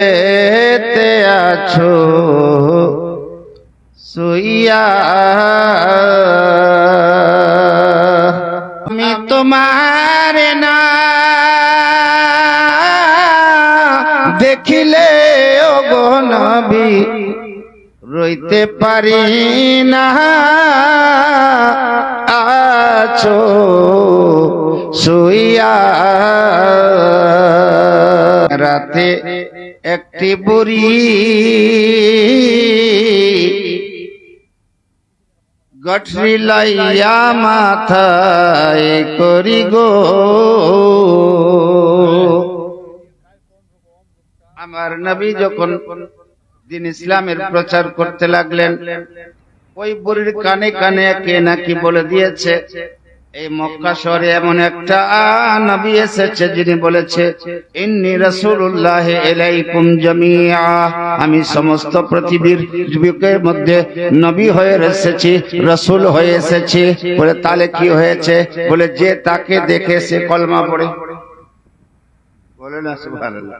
এতে আছো সুইয়া আমি তোমার না। দেখিলে নবী রইতে পারি না। আছো শুইয়া রাতে একটি বুড়ি। গঠরি লাইয়া মাথায় করি গো। আমার নবী যখন দিন ইসলামের প্রচার করতে লাগলেন, ওই বুড়ির কানে কানে কে নাকি বলে দিয়েছে এই মক্কা শহরে এমন একটা নবী এসেছে যিনি বলেছে, ইন্নি রাসূলুল্লাহ ইলাইকুম জামিআ। আমি সমস্ত পৃথিবীর যুবকের মধ্যে নবী হয়ে এসেছি, রাসূল হয়ে এসেছি। বলে, তাহলে কি হয়েছে? বলে, যে তাকে দেখে সে কলমা পড়ে। বলে না, সুবহানাল্লাহ।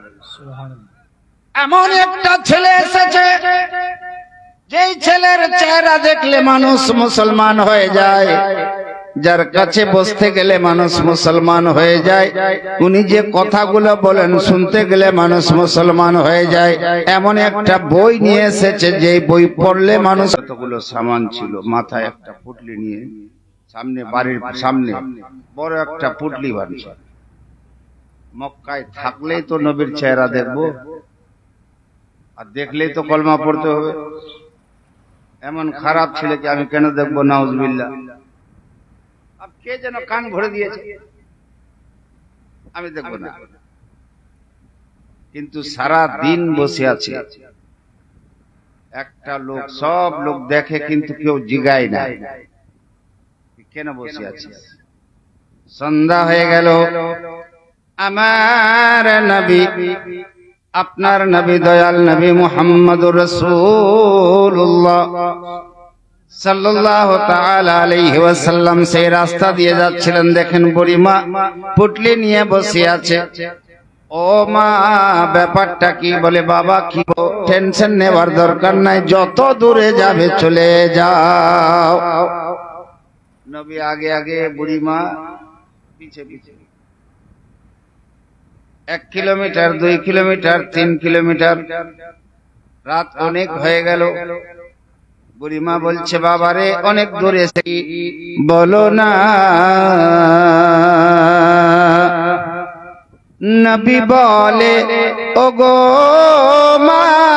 এমন একটা ছেলে এসেছে, যেই ছেলের চেহারা দেখলে মানুষ মুসলমান হয়ে যায়। যার কাছে বসতে গেলে মানুষ মুসলমান হয়ে যায়। উনি যে কথাগুলো বলেন শুনতে গেলে মানুষ মুসলমান হয়ে যায়। এমন একটা বই নিয়ে এসেছে যে বই পড়লে মানুষ কতগুলো সামান ছিল মাথায় একটা পুটলি নিয়ে সামনে বাড়ির সামনে বড় একটা পুটলি বানিয়েছে। মক্কায় থাকলেই তো নবীর চেহারা দেখব। আর দেখলেই তো কলমা পড়তে হবে। এমন খারাপ ছেলেকে আমি কেন দেখব? নাউজবিল্লা কে যেন কান ভরে দিয়েছে আমি দেখব না কিন্তু সারা দিন বসে আছে একটা লোক সব লোক দেখে কিন্তু কেউ জিগায় না কেন বসে আছে সন্ধ্যা হয়ে গেল আমার নবী আপনার নবী দয়াল নবী মোহাম্মদ রসুল্লাহ দিয়ে যাচ্ছিলেন। দেখেন বুড়িমা পুটলি নিয়ে বসে আছে। ও মা, ব্যাপারটা কি বলে নেবার দরকার নাই, যত দূরে যাবে চলে যাও। নবী আগে আগে বুড়িমা পিছে পিছে। এক কিলোমিটার, দুই কিলোমিটার, তিন কিলোমিটার। রাত অনেক হয়ে গেল। বুড়িমা বলছে বাবারে অনেক দূরে বলো না। নবী বলে ওগো গো